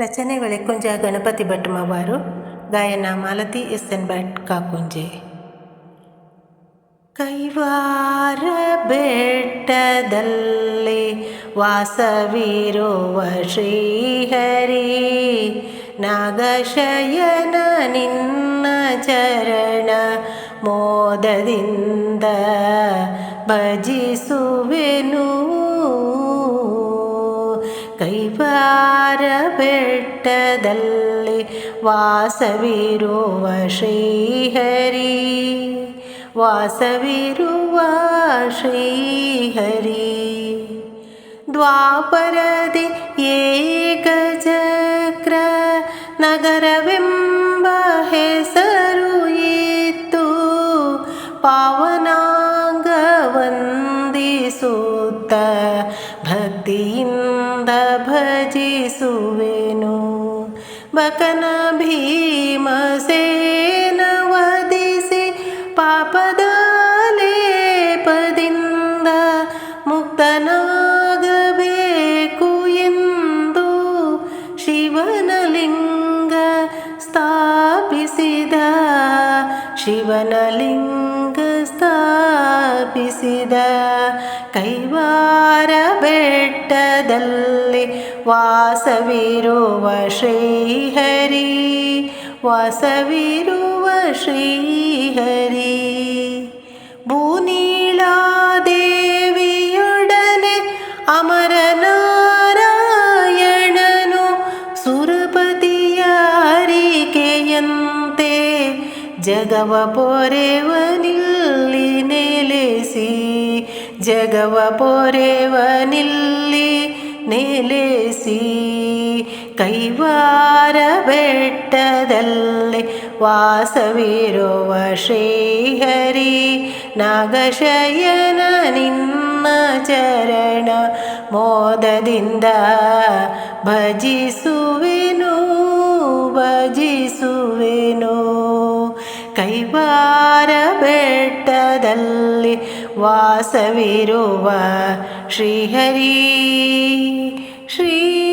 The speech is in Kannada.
ರಚನೆ ಕುಂಜ ಗಣಪತಿ ಭಟ್ ಮವಾರು ಗಾಯನ ಮಾಲತಿ ಎಸ್ ಎನ್ ಭಟ್ ಕಾಕುಂಜೆ. ಕೈವಾರ ಬೆಟ್ಟದಲ್ಲಿ ವಾಸವಿರುವ ಶ್ರೀಹರಿ, ನಾಗಶಯನ ನಿನ್ನ ಚರಣ ಮೋದದಿಂದ ಭಜಿಸುವೆನು. ಕೈವಾರ ಬೆಟ್ಟದಲ್ಲಿ ವಾಸವಿರುವ ಶ್ರೀಹರಿ ವಾಸವಿರುವ ಶ್ರೀಹರಿ ದ್ವಾಪರದಿ ಏಕಚಕ್ರ ನಗರವೆಂಬ ವಂದಿಸುತ್ತ ಭಕ್ತಿಯಿಂದ ಭಜಿಸುವೆನು ಬಕನ ಭೀಮಸೇನ ವಧಿಸಿ ಪಾಪದ ಲೇಪದಿಂದ ಮುಕ್ತನಾಗಬೇಕು ಎಂದು ಶಿವನ ಲಿಂಗ ಸ್ಥಾಪಿಸಿದ ಶಿವನ ಲಿಂಗ ಸ್ಥಾಪಿಸಿದ ಕೈವಾರ ಬೆಟ್ಟದಲ್ಲಿ ವಾಸವಿರುವ ಶ್ರೀಹರಿ ವಾಸವಿರುವ ಶ್ರೀಹರಿ. ಭೂನೀಳಾದೇವಿಯೊಡನೆ ಅಮರನಾರಾಯಣನು ಸುರಪತಿಯ ಅರಿಕೆಯಂತೆ ಜಗವ ಪೊರೆವನಿಲ್ಲ. ಜಗವ ಪೊರೆವನಿಲ್ಲಿ ನೆಲೆಸಿ ಕೈವಾರ ಬೆಟ್ಟದಲ್ಲಿ ವಾಸವಿರುವ ಶ್ರೀಹರಿ ನಾಗಶಯನ ನಿನ್ನ ಚರಣ ಮೋದದಿಂದ ಭಜಿಸುವೆನು ಭಜಿಸುವೆನು. ಕೈವಾರ ಬೆಟ್ಟದಲ್ಲಿ ವಾಸವಿರುವ ಶ್ರೀಹರಿ ಶ್ರೀಹರಿ